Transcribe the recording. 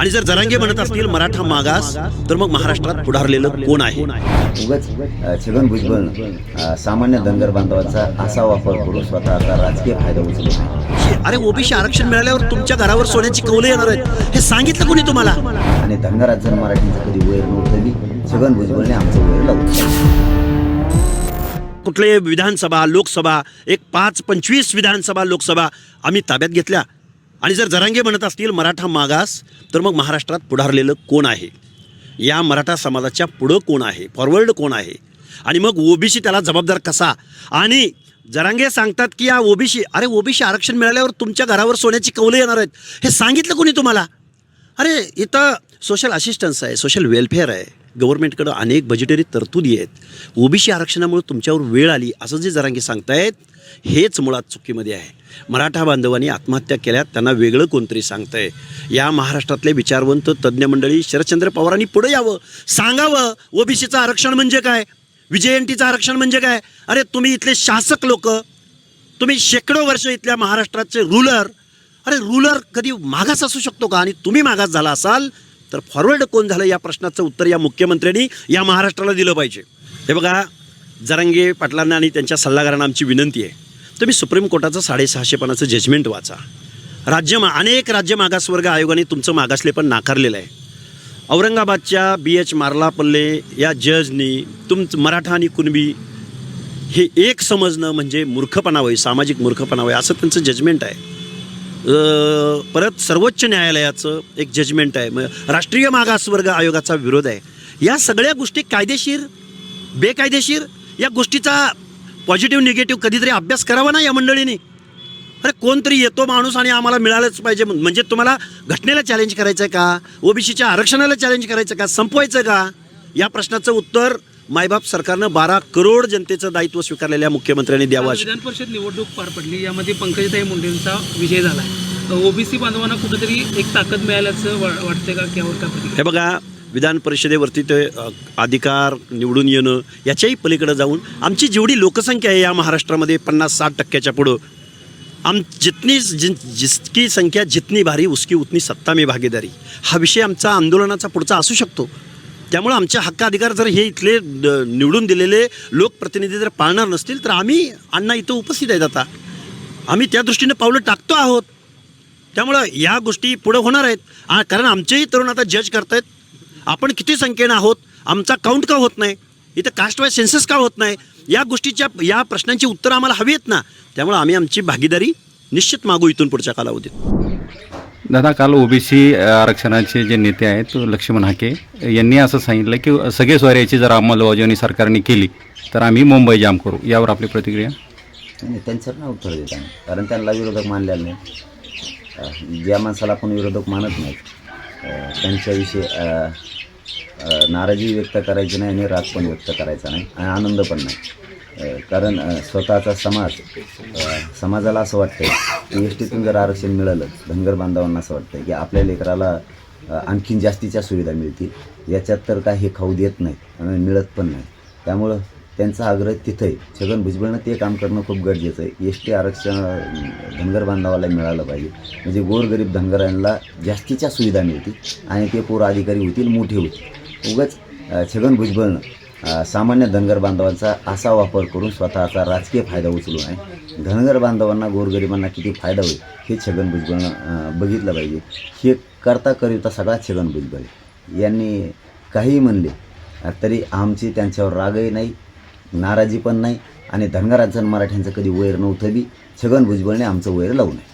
आणि जर जरांगे म्हणत असतील मराठा मागास तर मग महाराष्ट्रात पुढारलेलं कोण आहे? उगाच छगन भुजबळनं अ, सामान्य धनगर बांधवाचा असा वापर करून स्वतःचा राजकीय फायदा उचलू अरे ओबीसी आरक्षण मिळाल्यावर तुमच्या घरावर सोन्याची कौले येणार आहेत. हे सांगितलं कोणी तुम्हाला? आणि धनगरात जर मराठीचं कधी वैर नव्हतं छगन भुजबळने आमचं वैर लावलं. कुठले विधानसभा लोकसभा एक पाच पंचवीस विधानसभा लोकसभा आम्ही ताब्यात घेतल्या. आणि जर जरांगे म्हणत असतील मराठा मागास तर मग महाराष्ट्रात पुढारलेलं कोण आहे? या मराठा समाजाच्या पुढं कोण आहे? फॉरवर्ड कोण आहे? आणि मग ओबीसी त्याला जबाबदार कसा? आणि जरांगे सांगतात की या ओबीसी अरे ओबीसी आरक्षण मिळाल्यावर तुमच्या घरावर सोन्याची कौलं येणार आहेत. हे सांगितलं कोणी तुम्हाला? अरे इथं सोशल असिस्टन्स आहे सोशल वेलफेअर आहे. गव्हर्नमेंटकडं अनेक बजेटरी तरतुदी आहेत. ओबीसी आरक्षणामुळे तुमच्यावर वेळ आली. असं जे जरांगे सांगतायत हेच मुळात चुकीमध्ये आहे. मराठा बांधवांनी आत्महत्या केल्या त्यांना वेगळं कोणतरी सांगतंय. या महाराष्ट्रातले विचारवंत तज्ज्ञ मंडळी शरदचंद्र पवारांनी पुढे यावं. सांगावं ओबीसीचं आरक्षण म्हणजे काय? विजयंतीचं आरक्षण म्हणजे काय? अरे तुम्ही इथले शासक लोक तुम्ही शेकडो वर्ष इथल्या महाराष्ट्राचे रुलर अरे रुलर कधी मागास असू शकतो का? आणि तुम्ही मागास झाला असाल तर फॉरवर्ड कोण झालं या प्रश्नाचं उत्तर या मुख्यमंत्र्यांनी या महाराष्ट्राला दिलं पाहिजे. हे बघा जरांगे पाटलांना आणि त्यांच्या सल्लागारांना आमची विनंती आहे. तुम्ही सुप्रीम कोर्टाचं साडेसहाशे पानाचं जजमेंट वाचा. राज्य मा अनेक राज्य मागासवर्ग आयोगाने तुमचं मागासलेपण नाकारलेलं आहे. औरंगाबादच्या बी एच मार्लापल्ले या जजनी तुमचं मराठा आणि कुणबी हे एक समजणं म्हणजे मूर्खपणा होय सामाजिक मूर्खपणा होय असं त्यांचं जजमेंट आहे. परत सर्वोच्च न्यायालयाचं एक जजमेंट आहे. मग राष्ट्रीय मागासवर्ग आयोगाचा विरोध आहे. या सगळ्या गोष्टी कायदेशीर? बेकायदेशीर? या गोष्टीचा पॉझिटिव्ह निगेटिव्ह कधीतरी अभ्यास करावा ना या मंडळीने? अरे कोणतरी येतो माणूस आणि आम्हाला मिळालंच पाहिजे म्हण- म्हणजे तुम्हाला घटनेला चॅलेंज करायचं आहे का? ओबीसीच्या आरक्षणाला चॅलेंज करायचं का? संपवायचं का? या प्रश्नाचं उत्तर मायबाप सरकारनं बारा करोड जनतेचं दायित्व स्वीकारलेल्या मुख्यमंत्र्यांनी द्यावं विधान परिषद निवडणूक पार पडली यामध्ये पंकजताई मुंडेंचा विजय झाला. ओबीसी बांधवांना कुठेतरी एक ताकद मिळाल्याचं वाटतंय का? हे बघा विधान परिषदेवरती ते अधिकार निवडून येणं याच्याही पलीकडे जाऊन आमची जेवढी लोकसंख्या आहे या महाराष्ट्रामध्ये पन्नास साठ टक्क्याच्या पुढं आम जितनी जिन जितकी संख्या जितनी भारी उसकी उतनी सत्ता में भागीदारी. हा विषय आमचा आंदोलनाचा पुढचा असू शकतो. त्यामुळं आमचे हक्क अधिकार जर हे इथले द- निवडून दिलेले लोकप्रतिनिधी जर पाळणार नसतील तर आम्ही अण्णा इथं उपस्थित आहेत आता. आम्ही त्या दृष्टीनं पावलं टाकतो आहोत. त्यामुळं या गोष्टी पुढं होणार आहेत. कारण आमचेही तरुण आता जज करतायत. आपण किती संख्येनं आहोत? आमचा काउंट का होत नाही? इथं कास्ट वाईज सेन्सस का होत नाही? या गोष्टीच्या या प्रश्नांची उत्तरं आम्हाला हवी आहेत ना? त्यामुळं आम्ही आमची भागीदारी निश्चित मागू इथून पुढच्या कालावधीत. दादा काल ओबीसी आरक्षणाचे जे नेते आहेत लक्ष्मण हाके यांनी असं सांगितलं की सगळे स्वाऱ्याची जर अंमलबजावणी सरकारने केली तर आम्ही मुंबई जाम करू. यावर आपली प्रतिक्रिया? आणि त्यांच्यावर ना उत्तर देत आम्ही कारण त्यांना विरोधक मानलेला नाही. ज्या माणसाला आपण विरोधक मानत नाहीत त्यांच्याविषयी नाराजी व्यक्त करायची नाही आणि राग पण व्यक्त करायचा नाही आणि आनंद पण नाही. कारण स्वतःचा समाज समाजाला असं वाटतं की एस टीतून जर आरक्षण मिळालं धनगर बांधवांना असं वाटतं की आपल्या लेकराला आणखीन जास्तीच्या सुविधा मिळतील याच्यात तर काही हे खाऊ देत नाही आणि मिळत पण नाही त्यामुळं त्यांचा आग्रह तिथं आहे छगन भुजबळनं ते काम करणं खूप गरजेचं आहे. एस टी आरक्षण धनगर बांधवाला मिळालं पाहिजे. म्हणजे गोरगरीब धनगरांना जास्तीच्या सुविधा मिळतील आणि ते पोर अधिकारी होतील मोठे होतील. उगाच छगन भुजबळनं सामान्य धनगर बांधवांचा असा वापर करून स्वतःचा राजकीय फायदा उचलू नये धनगर बांधवांना गोरगरिबांना किती फायदा होईल हे छगन भुजबळनं बघितलं पाहिजे. हे करता करिता सगळा छगन भुजबळ यांनी काहीही म्हणले तरी आमची त्यांच्यावर रागही नाही नाराजी पण नाही आणि धनगरांचं मराठ्यांचं कधी वैर नव्हतं बी. छगन भुजबळने आमचं वैर लावू नये.